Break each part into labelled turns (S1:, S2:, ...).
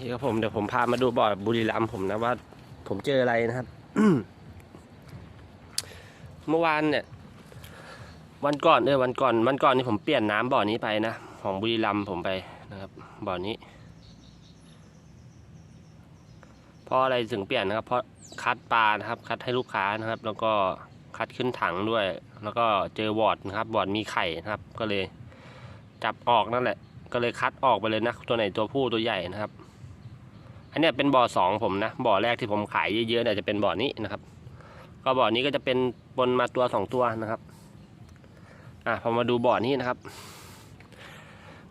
S1: นี่ครับผมเดี๋ยวผมพามาดูบ่อบุรีรัมย์ผมนะว่า ผมเจออะไรนะครับเมื่อวานเนี่ย วันก่อนเออวันก่อน วันก่อนนี่ผมเปลี่ยนน้ำบ่อนี้ไปนะของบุรีรัมย์ผมไปนะครับบ่อนี้เพราะอะไรถึงเปลี่ยนนะครับ เพราะคัดปลานะครับ คัดให้ลูกค้านะครับ แล้วก็คัดขึ้นถังด้วย แล้วก็เจอวอร์ดนะครับวอร์ดมีไข่นะครับ ก็เลยจับออกนั่นแหละ ก็เลยคัดออกไปเลยนะ ตัวไหนตัวผู้ตัวใหญ่นะครับ อันเนี้ยเป็นบ่อสองผมนะบ่อแรกที่ผมขายเยอะๆเนี่ยจะเป็นบ่อนี้นะครับ ก็บ่อนี้ก็จะเป็นปนมาตัวสองตัวนะครับอะพอมาดูบ่อนี้นะครับ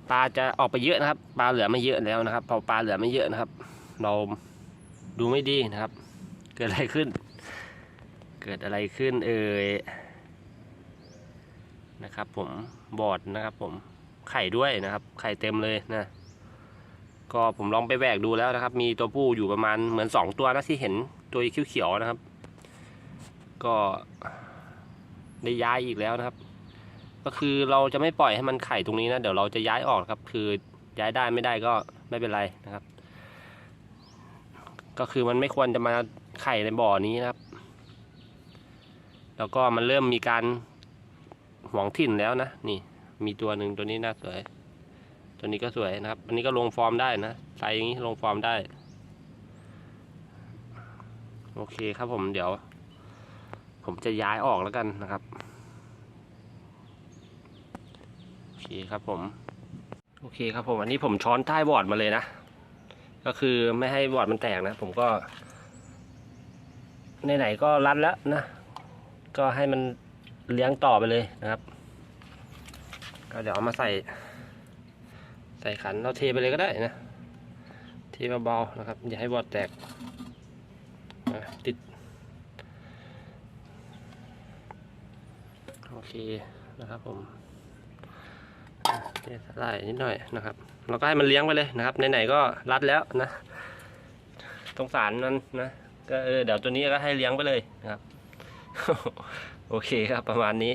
S1: ปลาจะออกไปเยอะนะครับปลาเหลือไม่เยอะแล้วนะครับ พอปลาเหลือไม่เยอะนะครับ เราดูไม่ดีนะครับ เกิดอะไรขึ้น เกิดอะไรขึ้นเอ่ยนะครับ ผมบอดนะครับ ผมไข่ด้วยนะครับ ไข่เต็มเลยนะ ก็ผมลองไปแหวกดูแล้วนะครับ มีตัวผู้อยู่ประมาณเหมือนสองตัวนะที่เห็นตัวเขียวๆนะครับ ก็ได้ย้ายอีกแล้วนะครับ ก็คือเราจะไม่ปล่อยให้มันไข่ตรงนี้นะ เดี๋ยวเราจะย้ายออกครับ คือย้ายได้ไม่ได้ก็ไม่เป็นไรนะครับ ก็คือมันไม่ควรจะมาไข่ในบ่อนี้นะครับ แล้วก็มันเริ่มมีการหวงถิ่นแล้วนะ นี่ มีตัวหนึ่งตัวนี้น่าสวย ตัวนี้ก็สวยนะครับ อันนี้ก็ลงฟอร์มได้นะไซส์อย่างนี้ลงฟอร์มได้ โอเคครับผมเดี๋ยว ผมจะย้ายออกแล้วกันนะครับ โอเคครับผม โอเคครับผม อันนี้ผมช้อนใต้บอร์ดมาเลยนะ ก็คือไม่ให้บอร์ดมันแตกนะ ผมก็ไหนๆก็รัดแล้วนะ ก็ให้มันเลี้ยงต่อไปเลยนะครับ ก็เดี๋ยวเอามาใส่ ใส่ขันเราเทไปเลยก็ได้นะเทเบาๆนะครับ อย่าให้บอดแตกติด โอเคนะครับผมเทสลายนิดหน่อยนะครับ เราก็ให้มันเลี้ยงไปเลยนะครับไหนๆก็รัดแล้วนะสงสารมันนะก็เออเดี๋ยวตัวนี้ก็ให้เลี้ยงไปเลยนะครับ โอเคครับประมาณนี้